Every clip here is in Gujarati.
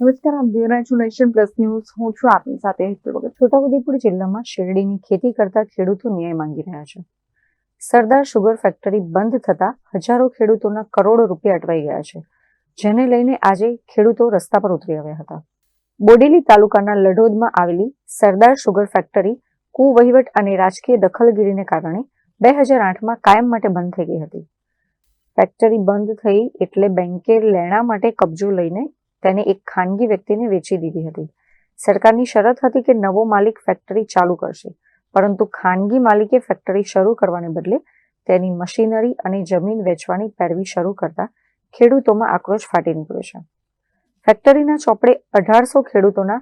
નમસ્કાર આપ જોઈ રહ્યા પ્લસ ન્યૂઝ. હું છું આપની સાથે છોટાઉદેપુર જિલ્લામાં શેરડીની ખેતી કરતા ખેડૂતો ન્યાય માંગી રહ્યા છે. સરદાર શુગર ફેક્ટરી બંધ થતા હજારો ખેડૂતોના કરોડો રૂપિયા અટવાઈ ગયા છે, જેને લઈને આજે ખેડૂતો રસ્તા પર ઉતરી આવ્યા હતા. બોડેલી તાલુકાના લઢોદમાં આવેલી સરદાર શુગર ફેક્ટરી કુવહીવટ અને રાજકીય દખલગીરીને કારણે બે હજાર આઠમાં કાયમ માટે બંધ થઈ ગઈ હતી. ફેક્ટરી બંધ થઈ એટલે બેંકે લેણા માટે કબજો લઈને તેને એક ખાનગી વ્યક્તિને વેચી દીધી હતી. સરકારની શરત હતી કે નવો માલિક ફેક્ટરી ચાલુ કરશે, પરંતુ ખાનગી માલિકે ફેક્ટરી શરૂ કરવાને બદલે તેની મશીનરી અને જમીન વેચવાની પેરવી શરૂ કરતા ખેડૂતોમાં આક્રોશ ફાટી નીકળ્યો છે. ફેક્ટરીના ચોપડે અઢારસો ખેડૂતોના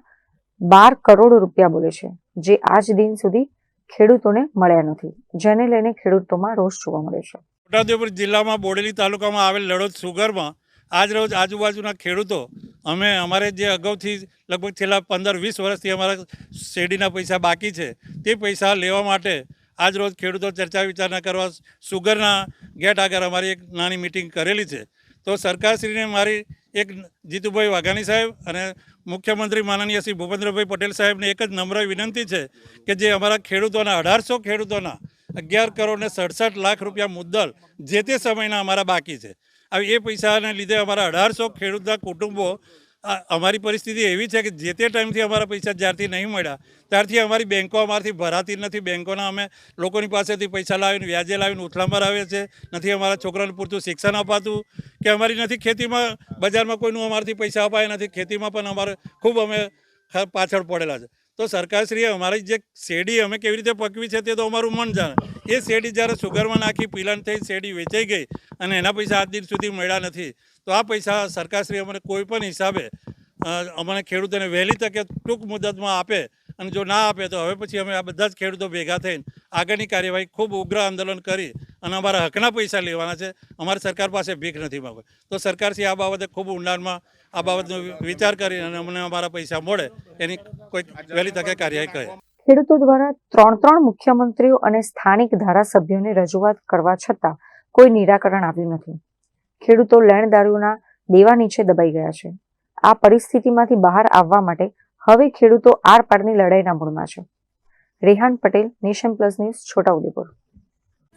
બાર કરોડ રૂપિયા બોલે છે, જે આજ દિન સુધી ખેડૂતોને મળ્યા નથી, જેને લઈને ખેડૂતોમાં રોષ જોવા મળે છે. છોટાઉદેપુર જિલ્લામાં બોડેલી તાલુકામાં આવેલ લડોદ સુગરમાં આજ રોજ આજુબાજુના ખેડૂતો, અમે અમારે જે અગાઉથી લગભગ છેલ્લા પંદર, વીસ વર્ષથી અમારા શેરડીના પૈસા બાકી છે, તે પૈસા લેવા માટે આજ રોજ ખેડૂતો ચર્ચા વિચારણા કરવા સુગરના ગેટ આગળ અમારી એક નાની મિટિંગ કરેલી છે. તો સરકારશ્રીને મારી એક જીતુભાઈ વાઘાણી સાહેબ અને મુખ્યમંત્રી માનનીય શ્રી ભૂપેન્દ્રભાઈ પટેલ સાહેબને એક જ નમ્ર વિનંતી છે કે જે અમારા ખેડૂતોના, અઢારસો ખેડૂતોના અગિયાર કરોડ ને સડસઠ લાખ રૂપિયા મુદ્દલ જે તે સમયના અમારા બાકી છે. હવે એ પૈસાને લીધે અમારા અઢારસો ખેડૂતના કુટુંબો અમારી પરિસ્થિતિ એવી છે કે જે તે ટાઈમથી અમારા પૈસા જ્યારથી નહીં મળ્યા, ત્યારથી અમારી બેંકો અમારાથી ભરાતી નથી. બેંકોના અમે લોકોની પાસેથી પૈસા લાવીને, વ્યાજે લાવીને ઉથલામાં આવે છે. નથી અમારા છોકરાને પૂરતું શિક્ષણ અપાતું કે અમારી નથી ખેતીમાં, બજારમાં કોઈનું અમારાથી પૈસા અપાય નથી. ખેતીમાં પણ અમારે ખૂબ અમે પાછળ પડેલા છે. તો સરકારશ્રીએ અમારી જે શેરડી અમે કેવી રીતે પકવી છે તે તો અમારું મન જાણે. એ શેરડી જ્યારે સુગરમાં નાખી, પીલણ થઈ, શેરડી વેચાઈ ગઈ અને એના પૈસા આજ દિન સુધી મળ્યા નથી, તો આ પૈસા સરકારશ્રી અમને કોઈ પણ હિસાબે અમને ખેડૂતોને વહેલી તકે ટૂંક મુદતમાં આપે અને જો ના આપે તો હવે પછી અમે આ બધા જ ખેડૂતો ભેગા થઈને આગળની કાર્યવાહી ખૂબ ઉગ્ર આંદોલન કરી અને અમારા હકના પૈસા લેવાના છે. અમારી સરકાર પાસે ભીખ નથી માગવી. તો સરકારથી આ બાબતે ખૂબ ઊંડાણમાં આ બાબતનો વિચાર કરી અને અમને અમારા પૈસા મળે એની કોઈ વહેલી તકે કાર્યવાહી કરે. ખેડૂતો દ્વારા ત્રણ ત્રણ મુખ્યમંત્રીઓ અને સ્થાનિક ધારાસભ્યોને રજૂઆત કરવા છતાં કોઈ નિરાકરણ આવ્યું નથી. ખેડૂતો લેણદારોના દેવા નીચે દબાઈ ગયા છે. આ પરિસ્થિતિમાંથી બહાર આવવા માટે હવે ખેડૂતો આરપારની લડાઈના મૂળમાં છે. Rehan Patel, nation plus news Chhota Udepur